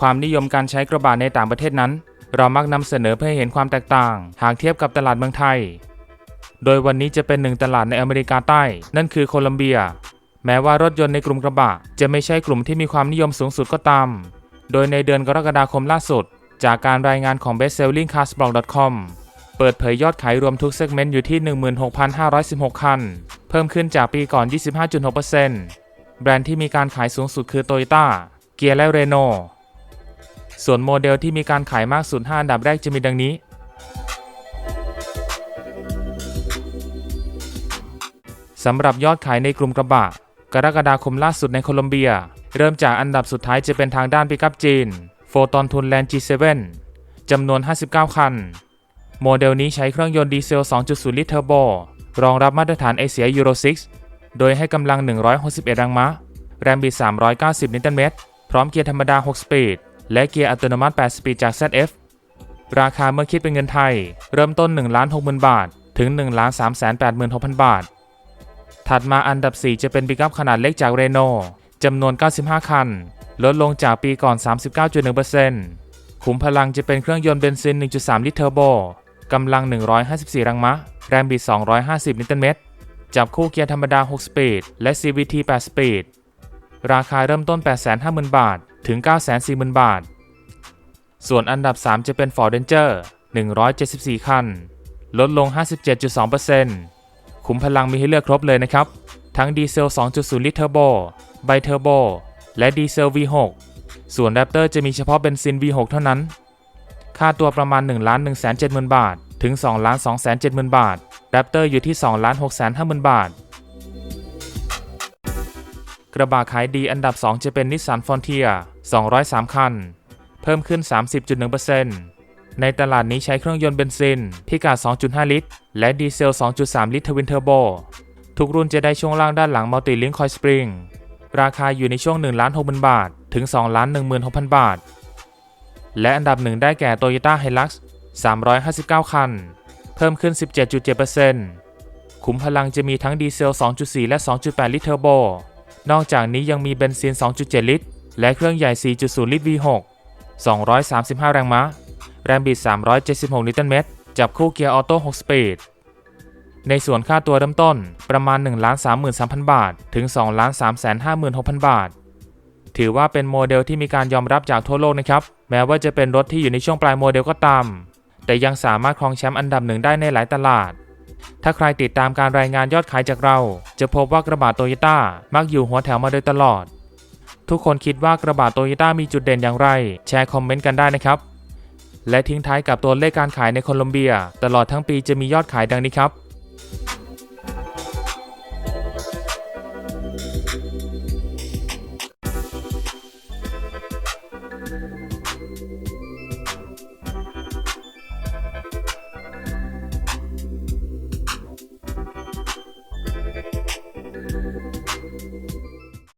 ความนิยมการใช้กระบะในต่างประเทศนั้น เรามักนำเสนอเพื่อให้เห็นความแตกต่าง หากเทียบกับตลาดเมืองไทย โดยวันนี้จะเป็นหนึ่งตลาดในอเมริกาใต้ นั่นคือโคลัมเบีย แม้ว่ารถยนต์ในกลุ่มกระบะจะไม่ใช่กลุ่มที่มีความนิยมสูงสุดก็ตาม โดยในเดือนกรกฎาคมล่าสุด จากการรายงานของ bestsellingcarsblog.com เปิดเผยยอดขายรวมทุกเซกเมนต์อยู่ที่ 16,516 คัน เพิ่มขึ้นจากปีก่อน 25.6%แบรนด์ที่มีการขายสูงสุดคือ Toyota เกียร์และ Renault ส่วนโมเดลที่มีการขายมากสุด 5 อันดับแรกจะมีดังนี้ สำหรับยอดขายในกลุ่มกระบะ กรกฎาคมล่าสุดในโคลอมเบีย เริ่มจากอันดับสุดท้ายจะเป็นทางด้านปิกัพจีน โฟตอนทุนแลน G7 จำนวน 59 คัน โมเดลนี้ใช้เครื่องยนต์ดีเซล 2.0 ลิตรเทอร์โบ รองรับมาตรฐานเอเชียยูโร 6 โดยให้กำลัง 161 แรงม้า แรมบิด 390 นิวตันเมตร พร้อมเกียร์ธรรมดา 6 สปีด และเกียร์อัตโนมัติ 8 สปีดจาก ZF ราคาเมื่อคิดเป็นเงินไทย เริ่มต้น 1 60,000 บาท ถึง 1 386,000 บาท ถัดมาอันดับ 4 จะเป็นปิกอัพขนาดเล็กจากเรโนจำนวน 95 คัน ลดลงจากปีก่อน 39.1%ขุมพลังจะเป็นเครื่องยนต์เบนซิน 1.3 ลิตรเทอร์โบกำลัง 154 แรงม้า แรงบิด 250 นิวตันเมตร จับคู่เกียร์ธรรมดา 6 สปีด และ CVT 8 สปีด ราคาเริ่มต้น 850,000 บาท ถึง 940,000 บาท ส่วนอันดับ 3 จะเป็น Ford Ranger 174 คัน ลดลง 57.2%ขุมพลังมีให้เลือกครบเลยนะครับ ทั้งดีเซล 2.0 ลิตรเทอร์โบ ไบเทอร์โบ และดีเซล V6 ส่วน Raptor จะมีเฉพาะเบนซิน V6 เท่านั้น ค่าตัวประมาณ 1 1 7 0 0 0 0 บาท ถึง 2,270,000 บาท Raptor อยู่ที่ 2,650,000 บาท ระบะขายดีอันดับ 2 จะเป็น Nissan Frontier 203 คัน เพิ่มขึ้น 30.1%ในตลาดนี้ใช้เครื่องยนต์เบนซิน พิกัด 2.5 ลิตร และดีเซล 2.3 ลิตรทวินเทอร์โบ ทุกรุ่นจะได้ช่วงล่างด้านหลังมัลติลิงคอยสปริง ราคาอยู่ในช่วง1ล้าน6,000 บาท ถึง2ล้าน16,000บาท และอันดับหนึ่งได้แก่ Toyota Hilux 359 คัน เพิ่มขึ้น 17.7%ขุมพลังจะมีทั้งดีเซล 2.4 และ 2.8 ลิตรเทอร์โบ นอกจากนี้ยังมีเบนซิน 2.7 ลิตร และเครื่องใหญ่ 4.0 ลิตร V6 235 แรงม้า แรงบิด 376 นิวตันเมตร จับคู่เกียร์ออโต้ 6 สปีด ในส่วนค่าตัวเริ่มต้นประมาณ 1 33,000 บาท ถึง 2 356,000 บาท ถือว่าเป็นโมเดลที่มีการยอมรับจากทั่วโลกนะครับ แม้ว่าจะเป็นรถที่อยู่ในช่วงปลายโมเดลก็ตาม แต่ยังสามารถครองแชมป์อันดับหนึ่งได้ในหลายตลาด ถ้าใครติดตามการรายงานยอดขายจากเรา จะพบว่ากระบะโตโยต้ามักอยู่หัวแถวมาโดยตลอด ทุกคนคิดว่ากระบะโตโยต้ามีจุดเด่นอย่างไร แชร์คอมเมนต์กันได้นะครับ และทิ้งท้ายกับตัวเลขการขายในโคลอมเบีย ตลอดทั้งปีจะมียอดขายดังนี้ครับ